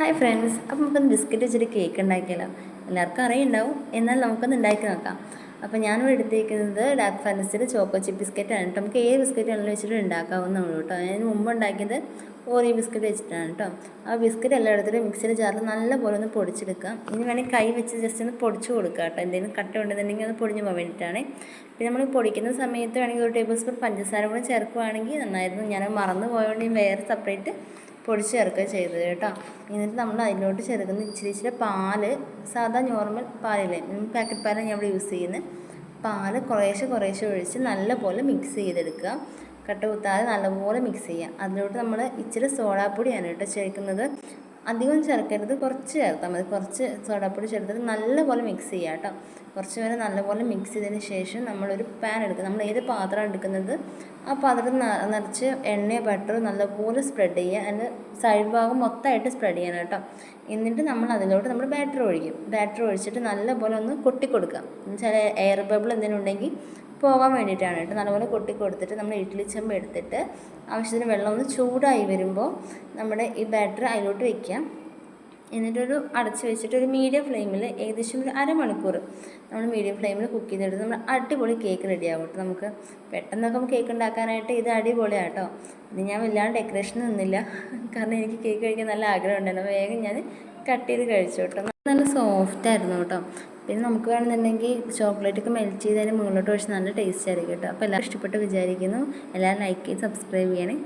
Hi friends അപ്പം നമുക്കൊന്ന് biscuit വെച്ചിട്ട് കേക്ക് ഉണ്ടാക്കിയാലോ എല്ലാവർക്കും അറിയുണ്ടാവും. എന്നാൽ നമുക്കൊന്ന് ഉണ്ടാക്കി നോക്കാം. അപ്പോൾ ഞാനിവിടെ എടുത്തിരിക്കുന്നത് ഡാർക്ക് ഫാൻസിന്റെ ചോക്കോ ചിപ്പ് ബിസ്ക്കറ്റാണ് കേട്ടോ നമുക്ക് ഏത് ബിസ്ക്കറ്റ് ആണെങ്കിലും വെച്ചിട്ട് ഉണ്ടാക്കാവുന്നതാണ് കേട്ടോ ഞാൻ മുമ്പ് ഉണ്ടാക്കിയത് ഓറിയോ ബിസ്ക്കറ്റ് വെച്ചിട്ടാണ് കേട്ടോ ആ ബിസ്ക്കറ്റ് എല്ലാം എടുത്തിട്ട് മിക്സിയുടെ ജാറിൽ നല്ലപോലെ ഒന്ന് പൊടിച്ചെടുക്കാം. ഇനി വേണമെങ്കിൽ കൈ വെച്ച് ജസ്റ്റ് ഒന്ന് പൊടിച്ച് കൊടുക്കുക കേട്ടോ എന്തെങ്കിലും കട്ട ഉണ്ടെന്നുണ്ടെങ്കിൽ അത് പൊടിഞ്ഞ് പോകാൻ വേണ്ടിയിട്ടാണ്. പിന്നെ നമ്മൾ പൊടിക്കുന്ന സമയത്ത് വേണമെങ്കിൽ ഒരു ടേബിൾ സ്പൂൺ പഞ്ചസാര കൂടെ ചേർക്കുകയാണെങ്കിൽ നന്നായിരുന്നു. ഞാൻ മറന്നു പോയതുകൊണ്ട് വേറെ സെപ്പറേറ്റ് പൊടിച്ച് ചേർക്കുക ചെയ്തത് കേട്ടോ. എന്നിട്ട് നമ്മൾ അതിലോട്ട് ചേർക്കുന്ന ഇച്ചിരി ഇച്ചിരി പാൽ സാധാ നോർമൽ പാലില്ലേ പാക്കറ്റ് പാലാണ് ഞാൻ ഇവിടെ യൂസ് ചെയ്യുന്നത്. പാൽ കുറേശ്ശെ കുറേശ്ശെ ഒഴിച്ച് നല്ലപോലെ മിക്സ് ചെയ്തെടുക്കുക. കട്ട കുത്താതെ നല്ലപോലെ മിക്സ് ചെയ്യുക. അതിലോട്ട് നമ്മൾ ഇച്ചിരി സോഡാപ്പൊടിയാണ് കേട്ടോ ചേർക്കുന്നത്. അധികം ചേർക്കരുത്. കുറച്ച് ചേർത്താൽ മതി. കുറച്ച് സോഡാപ്പൊടി ചേർത്തിട്ട് നല്ലപോലെ മിക്സ് ചെയ്യുക കേട്ടോ കുറച്ച് നേരം നല്ലപോലെ മിക്സ് ചെയ്തതിന് ശേഷം നമ്മളൊരു പാൻ എടുക്കുക നമ്മൾ ഏത് പാത്രമാണ് എടുക്കുന്നത് ആ പാത്രത്തിൽ നിറച്ച് എണ്ണയോ ബട്ടറോ നല്ലപോലെ സ്പ്രെഡ് ചെയ്യുക അതിന്റെ സൈഡ് ഭാഗം മൊത്തമായിട്ട് സ്പ്രെഡ് ചെയ്യണം കേട്ടോ എന്നിട്ട് നമ്മൾ അതിലോട്ട് നമ്മൾ ബാറ്റർ ഒഴിക്കും. ബാറ്റർ ഒഴിച്ചിട്ട് നല്ലപോലെ ഒന്ന് കൊട്ടി കൊടുക്കുക എന്നുവെച്ചാൽ എയർ ബബിൾ എന്തെങ്കിലും ഉണ്ടെങ്കിൽ പോകാൻ വേണ്ടിയിട്ടാണ് കേട്ടോ. നല്ലപോലെ കൊട്ടി കൊടുത്തിട്ട് നമ്മൾ ഇഡ്ഡലി ചെമ്പ് എടുത്തിട്ട് ആവശ്യത്തിന് വെള്ളം ഒന്ന് ചൂടായി വരുമ്പോൾ നമ്മുടെ ഈ ബാറ്റർ അതിലോട്ട് വെക്കാം. എന്നിട്ടൊരു അടച്ച് വെച്ചിട്ട് ഒരു മീഡിയം ഫ്ലെയിമിൽ ഏകദേശം ഒരു അരമണിക്കൂർ നമ്മൾ മീഡിയം ഫ്ലെയിമിൽ കുക്ക് ചെയ്തെടുത്ത് നമ്മൾ അടിപൊളി കേക്ക് റെഡി ആവും കേട്ടോ നമുക്ക്. പെട്ടെന്നൊക്കെ കേക്ക് ഉണ്ടാക്കാനായിട്ട് ഇത് അടിപൊളിയാണ് കേട്ടോ. ഇത് ഞാൻ വല്ലാണ്ട് ഡെക്കറേഷൻ നിന്നില്ല. കാരണം എനിക്ക് കേക്ക് കഴിക്കാൻ നല്ല ആഗ്രഹം ഉണ്ടായിരുന്നു വേഗം ഞാൻ കട്ട് ചെയ്ത് കഴിച്ചു കേട്ടോ. നല്ല സോഫ്റ്റ് ആയിരുന്നു കേട്ടോ. പിന്നെ നമുക്ക് വേണമെന്നുണ്ടെങ്കിൽ ചോക്ലേറ്റ് ഒക്കെ മെൽറ്റ് ചെയ്തതിന് മുകളിലോട്ട് ഒഴിച്ച് നല്ല ടേസ്റ്റ് ആയിരിക്കും കേട്ടോ. അപ്പോൾ എല്ലാവരും ഇഷ്ടപ്പെട്ട് വിചാരിക്കുന്നു. എല്ലാവരും ലൈക്ക് ചെയ്ത് സബ്സ്ക്രൈബ് ചെയ്യണേ.